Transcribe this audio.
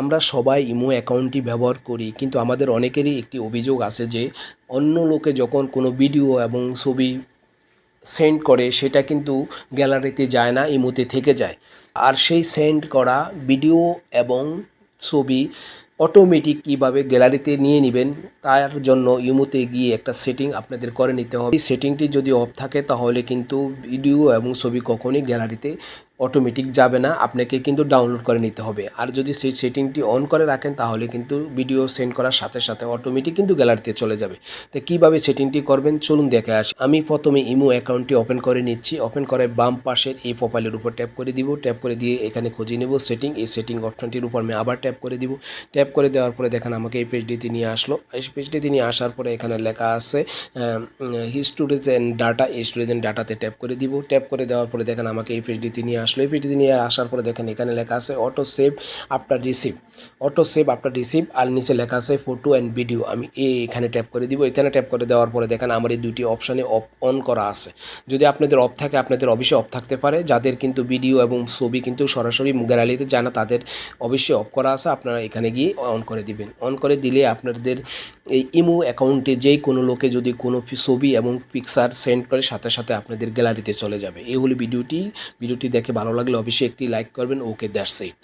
আমরা সবাই ইমো অ্যাকাউন্টটি ব্যবহার করি, কিন্তু আমাদের অনেকেরই একটি অভিযোগ আছে যে, অন্য লোকে যখন কোনো ভিডিও এবং ছবি সেন্ড করে, সেটা কিন্তু গ্যালারিতে যায় না, ইমোতে থেকে যায়। আর সেই সেন্ড করা ভিডিও এবং ছবি অটোমেটিক কীভাবে গ্যালারিতে নিয়ে নেবেন, তার জন্য ইমোতে গিয়ে একটা সেটিং আপনাদের করে নিতে হবে। সেটিংটি যদি অফ থাকে, তাহলে কিন্তু ভিডিও এবং ছবি কখনই গ্যালারিতে অটোমেটিক যাবে না, আপনাকে কিন্তু ডাউনলোড করে নিতে হবে। আর যদি সেই সেটিংটি অন করে রাখেন, তাহলে কিন্তু ভিডিও সেন্ড করার সাথে সাথে অটোমেটিক কিন্তু গ্যালারিতে চলে যাবে। তো কীভাবে সেটিংটি করবেন? চলুন দেখে আসি। আমি প্রথমে ইমো অ্যাকাউন্টটি ওপেন করে নিচ্ছি। ওপেন করে বাম পাশের এই প্রোফাইলের উপর ট্যাপ করে দিব। ট্যাপ করে দিয়ে এখানে খুঁজে নেব সেটিং এই সেটিং অপশনটির উপর আমি আবার ট্যাপ করে দিব। ট্যাপ করে দেওয়ার পরে দেখেন আমাকে এই পেজটিতে নিয়ে আসলো। এই পেজটিতে নিয়ে আসার পরে এখানে লেখা আছে স্টোরেজ অ্যান্ড ডাটা এই স্টোরেজ অ্যান্ড ডাটাতে ট্যাপ করে দিব। ট্যাপ করে দেওয়ার পরে দেখেন আমাকে এই পেজটিতে নিয়ে আসলো। এই নিয়ে আসার পরে দেখেন এখানে লেখা আছে auto save after receive auto save after receive আর নিচে লেখা আছে ফটো অ্যান্ড ভিডিও আমি এখানে ট্যাপ করে দিব। এখানে ট্যাপ করে দেওয়ার পরে দেখেন আমার এই দুটি অপশানে অফ অন করা আছে। যদি আপনাদের অফ থাকে, আপনাদের অবশ্যই অফ থাকতে পারে। যাদের কিন্তু ভিডিও এবং ছবি কিন্তু সরাসরি গ্যালারিতে যায় না, তাদের অবশ্যই অফ করা আছে। আপনারা এখানে গিয়ে অন করে দিবেন। অন করে দিলে আপনাদের এই ইমো অ্যাকাউন্টে যেই কোনো লোকে যদি কোনো ছবি এবং পিকচার সেন্ড করে, সাথে সাথে আপনাদের গ্যালারিতে চলে যাবে। এই হলো ভিডিওটি ভিডিওটি দেখে ভালো লাগলে অবশ্যই একটি লাইক করবেন। Okay that's it